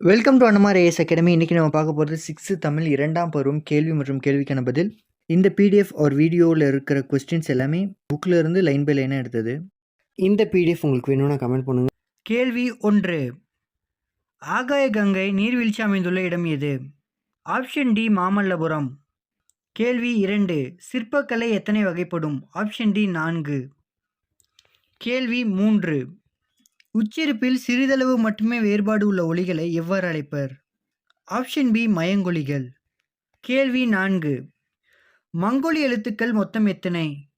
Welcome to அன்னமார் AS academy இன்றைக்கி நம்ம பார்க்க போகிறது சிக்ஸ்த்து தமிழ் இரண்டாம் பருவம் கேள்வி மற்றும் கேள்விக்கான பதில். இந்த பிடிஎஃப் ஒரு வீடியோவில் இருக்கிற கொஸ்டின்ஸ் எல்லாமே புக்கில் இருந்து லைன் பை லைனாக எடுத்தது. இந்த பிடிஎஃப் உங்களுக்கு வேணும்னா கமெண்ட் பண்ணுங்கள் கேள்வி ஒன்று. ஆகாய கங்கை நீர்வீழ்ச்சி அமைந்துள்ள இடம் எது? Option D Mamallapuram. கேள்வி இரண்டு. சிற்பக்கலை எத்தனை வகைப்படும்? ஆப்ஷன் டி நான்கு. கேள்வி மூன்று. உச்சரிப்பில் சிறிதளவு மட்டுமே வேறுபாடு உள்ள ஒலிகளை எவ்வாறு அழைப்பர்? ஆப்ஷன் பி மயங்கொலிகள். கேள்வி நான்கு. மங்கோலி எழுத்துக்கள் மொத்தம் எத்தனை?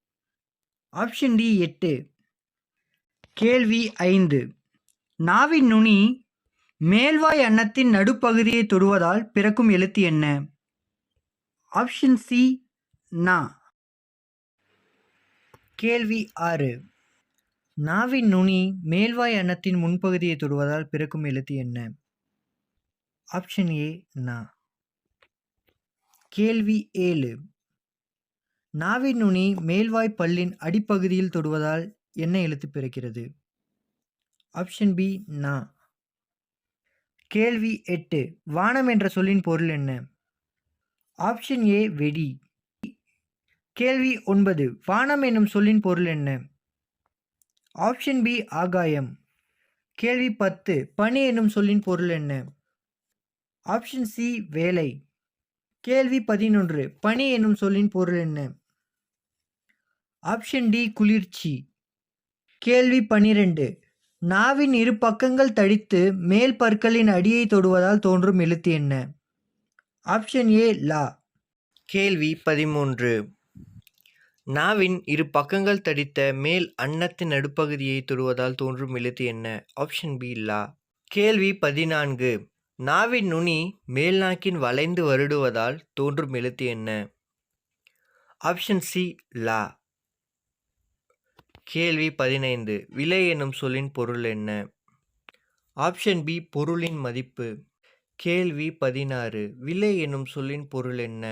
ஆப்ஷன் டி எட்டு. கேள்வி ஐந்து. நாவின் நுனி மேல்வாய் அன்னத்தின் நடுப்பகுதியை தொடுவதால் பிறக்கும் எழுத்து என்ன? ஆப்ஷன் சி நா. கேள்வி ஆறு. நாவின் நுனி மேல்வாய் அன்னத்தின் முன்பகுதியை தொடுவதால் பிறக்கும் எழுத்து என்ன? ஆப்ஷன் ஏ நா. கேள்வி ஏழு. நாவின் நுனி மேல்வாய் பல்லின் அடிப்பகுதியில் தொடுவதால் என்ன எழுத்து பிறக்கிறது? ஆப்ஷன் பி நா. கேள்வி எட்டு. வானம் என்ற சொல்லின் பொருள் என்ன? ஆப்ஷன் ஏ வெடி. கேள்வி ஒன்பது. வானம் என்னும் சொல்லின் பொருள் என்ன? ஆப்ஷன் பி ஆகாயம். கேள்வி பத்து பனி என்னும் சொல்லின் பொருள் என்ன? ஆப்ஷன் சி வேலை. கேள்வி பதினொன்று பனி என்னும் சொல்லின் பொருள் என்ன? ஆப்ஷன் டி குளிர்ச்சி. கேள்வி பனிரெண்டு நாவின் இரு பக்கங்கள் தடித்து மேல் பற்களின் அடியை தொடுவதால் தோன்றும் எழுத்து என்ன? ஆப்ஷன் ஏ லா. கேள்வி பதிமூன்று நாவின் இரு பக்கங்கள் தடித்த மேல் அன்னத்தின் நடுப்பகுதியை தொடுவதால் தோன்றும் எழுத்து என்ன? ஆப்ஷன் பி லா கேள்வி பதினான்கு. நாவின் நுனி மேல் நாக்கின் வளைந்து வருடுவதால் தோன்றும் எழுத்து என்ன? ஆப்ஷன் சி லா? கேள்வி பதினைந்து. விலை எனும் சொல்லின் பொருள் என்ன? ஆப்ஷன் பி பொருளின் மதிப்பு. கேள்வி பதினாறு. விலை என்னும் சொல்லின் பொருள் என்ன?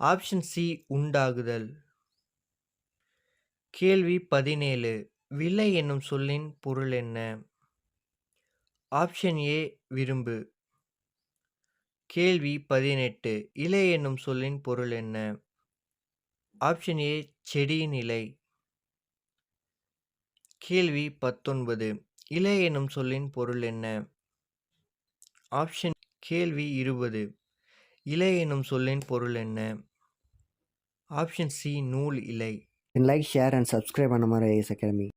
ஆப்ஷன் சி உண்டாகுதல். கேள்வி பதினேழு. விலை என்னும் சொல்லின் பொருள் என்ன? ஆப்ஷன் ஏ விரும்பு. கேள்வி பதினெட்டு. இலை என்னும் சொல்லின் பொருள் என்ன? ஆப்ஷன் ஏ செடியின் இலை. கேள்வி பத்தொன்பது. இலை என்னும் சொல்லின் பொருள் என்ன? ஆப்ஷன் கேள்வி இருபது. இலை என்னும் சொல்லின் பொருள் என்ன? ஆப்ஷன் சி நூல் இலை. லைக் ஷேர் அண்ட் சப்ஸ்கிரைப் பண்ண மாதிரி ஐஎஸ் அகாடமி